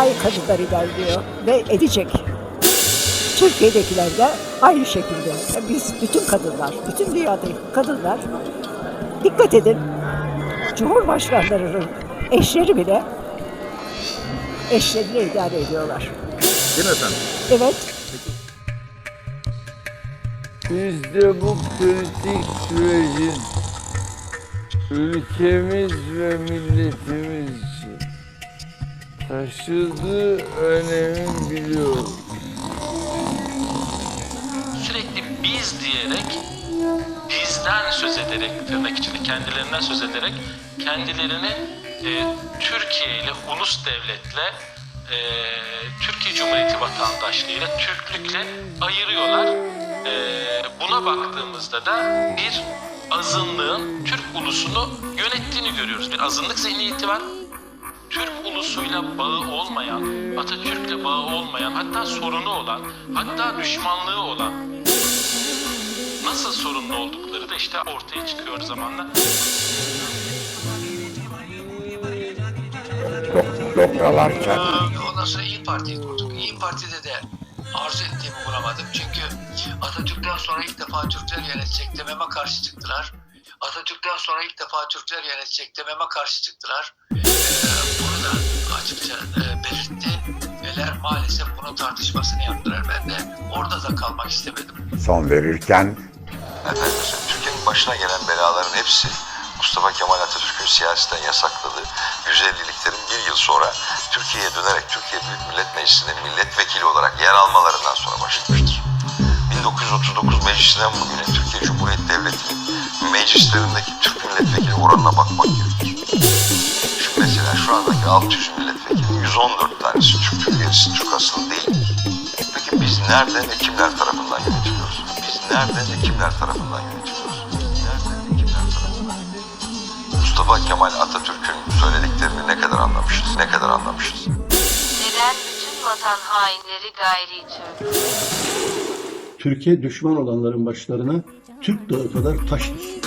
layık kadınlar ilerliyor ve edecek. Türkiye'dekiler de aynı şekilde. Biz bütün kadınlar, bütün dünyadaki kadınlar dikkat edin. Cumhurbaşkanlarının eşleri bile eşleriyle idare ediyorlar. Değil mi efendim? Evet, Biz de bu kritik sürecin ülkemiz ve milletimiz taşıdığı önemi biliyoruz. sürekli biz diyerek bizden söz ederek tırnak içinde kendilerinden söz ederek kendilerini e, Türkiye ile ulus devletle e, Türkiye Cumhuriyeti vatandaşlığıyla Türklükle ayırıyorlar. E, buna baktığımızda da bir azınlığın Türk ulusunu yönettiğini görüyoruz. Bir azınlık zihniyeti var. Türk ulusuyla bağı olmayan, Atatürk'le bağı olmayan, hatta sorunu olan, hatta düşmanlığı olan nasıl sorunlu oldukları da işte ortaya çıkıyor zamanla. Ondan sonra İyi Parti'yi kurduk. İyi Parti'de de arzu ettiğimi bulamadım. Çünkü Atatürk'ten sonra ilk defa Türkler yönetecek dememe karşı çıktılar. Atatürk'ten sonra ilk defa Türkler yönetecek dememe karşı çıktılar. Açıkça e, belirtti. Neler maalesef bunun tartışmasını yaptılar. Ben de orada da kalmak istemedim. son verirken Efendim, Türkiye'nin başına gelen belaların hepsi Mustafa Kemal Atatürk'ün siyaseten yasakladığı 150'liklerin bir yıl sonra Türkiye'ye dönerek Türkiye Büyük Millet Meclisi'nin milletvekili olarak yer almalarından sonra başlamıştır. 1939 meclisinden bugüne Türkiye Cumhuriyeti Devleti'nin meclislerindeki Türk milletvekili oranına bakmak gerekir. Şu andaki 600 milletvekili 114 tanesi Türk, gerisi Türk asıllı değil. Peki biz nerede ve kimler tarafından yönetiliyoruz? Biz nerede ve kimler tarafından yönetiliyoruz? Nerede ve kimler tarafından Mustafa Kemal Atatürk'ün söylediklerini ne kadar anlamışız? Ne kadar anlamışız? Neden bütün vatan hainleri gayri Türk? Türkiye düşman olanların başlarına Türk dağı kadar taş düşsün.